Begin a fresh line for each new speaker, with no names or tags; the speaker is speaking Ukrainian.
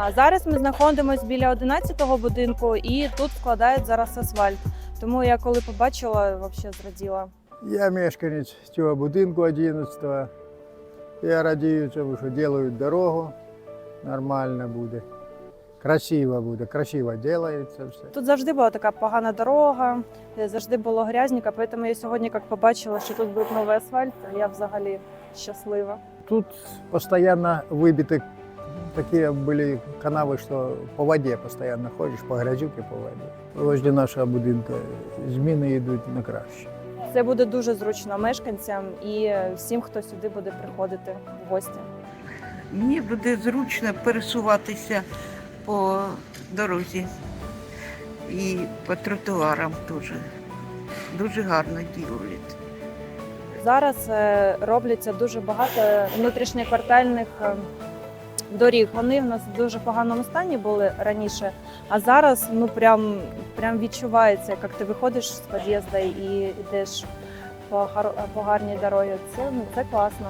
А зараз ми знаходимося біля 11-го будинку і тут вкладають зараз асфальт. Тому я коли побачила, взагалі зраділа.
Я мешканець цього будинку 11-го. Я радію цьому, що роблять дорогу. Нормально буде. Красиво буде, красиво робиться все.
Тут завжди була така погана дорога, е, завжди було грязненько, тому я сьогодні, як побачила, що тут буде новий асфальт, я взагалі щаслива.
Тут постоянно выбиты такие были канавы, что по воде постоянно ходишь, по грязюке по воде. Возле нашего будинка зміни йдуть на краще.
Це буде дуже зручно мешканцям і всім, хто сюди буде приходити в гості.
Мені буде зручно пересуватися по дорозі і по тротуарам теж. Дуже гарно ділять.
Зараз е, робляться дуже багато внутрішньоквартальних е, доріг. Вони в нас в дуже поганому стані були раніше, а зараз ну прям, прям відчувається, як ти виходиш з під'їзду і йдеш по, гар- по гарній дорозі. Це, ну, це класно.